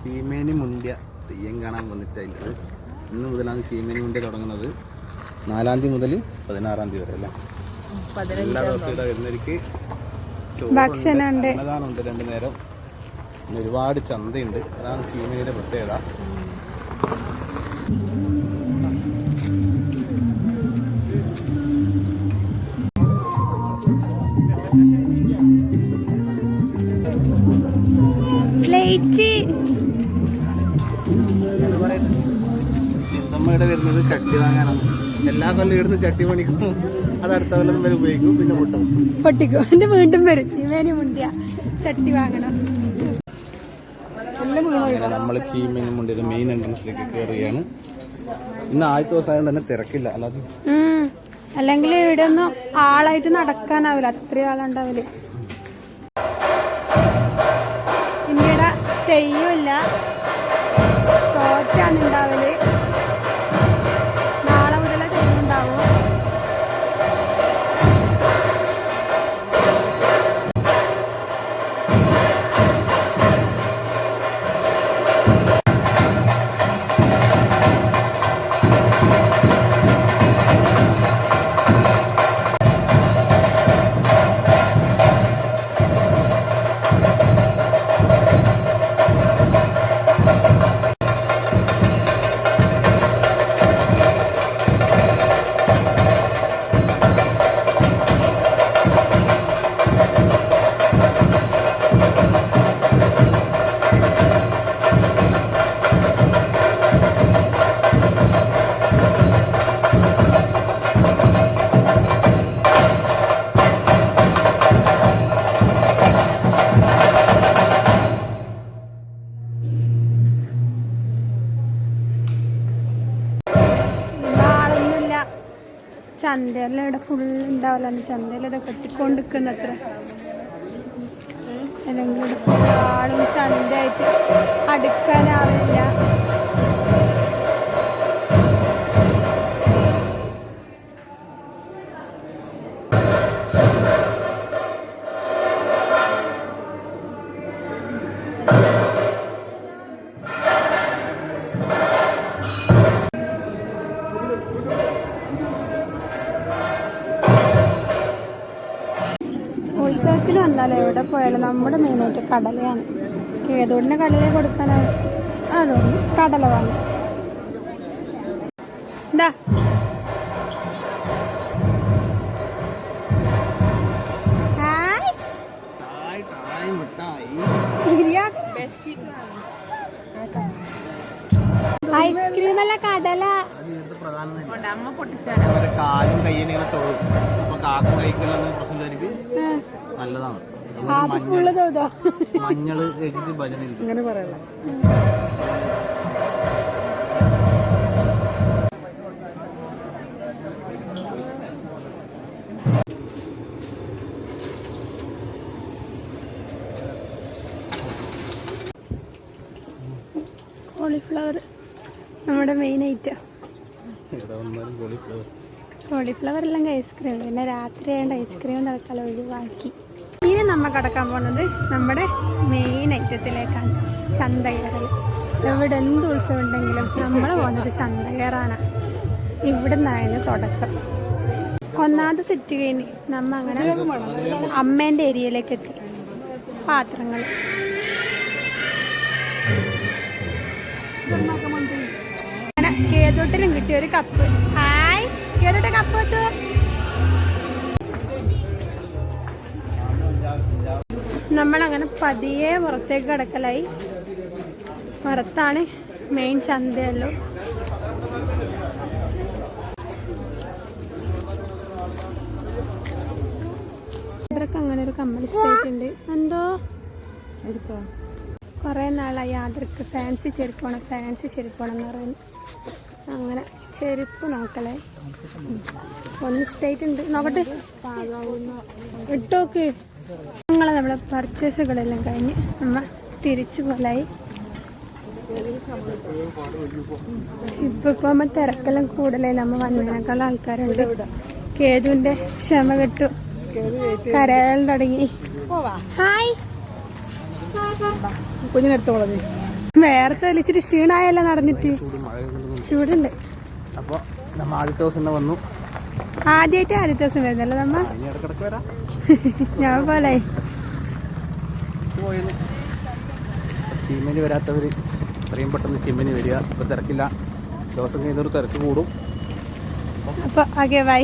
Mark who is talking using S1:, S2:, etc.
S1: ചീമേനി മുണ്ടിയ തെയ്യം കാണാൻ വന്നിട്ടുള്ളത് ഇന്ന് മുതലാണ് സീമേനി മുണ്ടിയ തുടങ്ങുന്നത്. നാലാം തീയതി മുതൽ പതിനാറാം തീയതി വരെ അല്ലേ? എല്ലാ ദിവസവും ഇവിടെ വരുന്നവർക്ക്
S2: ഭക്ഷണമുണ്ട്.
S1: അന്നദാനമുണ്ട് രണ്ടു നേരം. പിന്നെ ഒരുപാട് ചന്തയുണ്ട്. അതാണ് ചീമേനിയുടെ പ്രത്യേകത. സിദ്ധമ്മയുടെ വരുന്നത് ചട്ടി വാങ്ങാനാണ്. എല്ലാ കൊല്ലം ഇവിടുന്ന് ചട്ടി പണിക്കും അത് അടുത്ത കൊല്ലം വരെ ഉപയോഗിക്കും. പിന്നെ പൊട്ടും.
S2: പൊട്ടിക്കും. എന്റെ വീണ്ടും വരും. ചീമേനി മുണ്ടിയ ചട്ടി വാങ്ങണം.
S1: നമ്മൾ ചീമേനി മുണ്ടിയുടെ മെയിൻ എൻട്രൻസിലേക്ക് കയറുകയാണ് ഇന്ന് ആദ്യത്തെ ദിവസമായതുകൊണ്ട് തന്നെ തിരക്കില്ല. അല്ലാതെ.
S2: അല്ലെങ്കിൽ ഇവിടെ ഒന്നും ആളായിട്ട് നടക്കാനാവില്ല. അത്രയും ആളുണ്ടാവില്ല? തെയ്യമില്ല. തോറ്റാണ് ഉണ്ടാവൽ. ചന്തയെല്ലാം ഇവിടെ ഫുൾ ഉണ്ടാവില്ല ചന്തയിൽ കെട്ടിക്കൊണ്ട് അത്ര അല്ലെങ്കിൽ ഇവിടെ ഫുൾ ആളും ചന്തയായിട്ട് അടുക്കാനാവില്ല. വന്നാലോ എവിടെ പോയാലും നമ്മുടെ മെയിനായിട്ട് കടലയാണ്. ഏതോടിന് കടല കൊടുക്കാനാവും അതുകൊണ്ട് കടല വാങ്ങി. എന്താ ഐസ്ക്രീം അല്ല കടല.
S1: കാലും കയ്യും ഇങ്ങനെ തൊഴും. അപ്പൊ കാക്കും നല്ലതാണ്. മഞ്ഞൾ ഭജന ഇരിക്കും.
S3: അങ്ങനെ പറയല്ല
S2: കോളിഫ്ലവർ നമ്മുടെ മെയിൻ ഐറ്റം
S1: കോളിഫ്ലവർ
S2: അല്ലെങ്കിൽ ഐസ്ക്രീം പിന്നെ രാത്രി ആയതുകൊണ്ട് ഐസ്ക്രീം തൽക്കാലം ഒഴിവാക്കി. നമ്മൾ കടക്കാൻ പോകുന്നത് നമ്മുടെ മെയിൻ ഐറ്റത്തിലേക്കാണ് ചന്തകയറൽ എവിടെ എന്ത് ഉത്സവം ഉണ്ടെങ്കിലും നമ്മൾ പോകുന്നത് ചന്തകയറാണ്. ഇവിടെ നിന്നായിരുന്നു തുടക്കം. ഒന്നാമത് സെറ്റ് കഴിഞ്ഞ് നമ്മ അങ്ങനെ അമ്മേന്റെ ഏരിയയിലേക്ക് എത്തി. പാത്രങ്ങൾ. അങ്ങനെ കേതോട്ടിലും കിട്ടിയ ഒരു കപ്പ് ഹായ് കേതോട്ടെ കപ്പ് വെച്ചോ നമ്മളങ്ങനെ പതിയെ പുറത്തേക്ക് കിടക്കലായി. പുറത്താണ് മെയിൻ ചന്തയല്ലോ. ഇവരൊക്കെ അങ്ങനെ ഒരു കമ്മൽ സ്റ്റേറ്റ് ഉണ്ട്. എന്തോ?
S3: എടുത്തോ?
S2: കുറേ നാളായി ആദർക്ക് ഫാൻസി ചെരുപ്പ് വേണം ഫാൻസി ചെരുപ്പ് വേണം എന്ന് പറയുന്നു. അങ്ങനെ ചെരുപ്പ് നോക്കലേ. ഒന്ന് സ്റ്റേറ്റ് ഉണ്ട്. നോക്കട്ടെ. ഇട്ടോക്ക്. ഞങ്ങൾ നമ്മുടെ പർച്ചേസുകളെല്ലാം കഴിഞ്ഞ് നമ്മൾ തിരിച്ചു പോലായി. ഇപ്പൊ ഇപ്പൊ നമ്മൾ തിരക്കെല്ലാം കൂടുതലായി. നമ്മൾ വന്നതിനേക്കാൾ ആൾക്കാരുണ്ട്. കേതുവിന്റെ ക്ഷമ കെട്ടു. കരയാൻ തുടങ്ങി.
S3: പോവാ
S2: ഹായ്
S3: കുഞ്ഞിനെടുത്തോളത്
S2: വേർത്ത് വലിച്ചിട്ട് ക്ഷീണായല്ല നടന്നിട്ട്. ചൂടുണ്ട്.
S1: അപ്പോൾ നമ്മ ആദ്യത്തെ ദിവസം തന്നെ വന്നു.
S2: ആദ്യമായിട്ട് ആദ്യത്തെ ദിവസം വരുന്നല്ലോ നമ്മ? ഞാൻ പോലെ
S1: വരാത്തവര് ചീമേനി വരാത്തവർ എത്രയും പെട്ടെന്ന് ചീമേനി വരിക. ഇപ്പോൾ തിരക്കില്ല. ദിവസം കഴിഞ്ഞൊരു തിരക്ക് കൂടും.
S2: അപ്പൊ ഓക്കെ ബൈ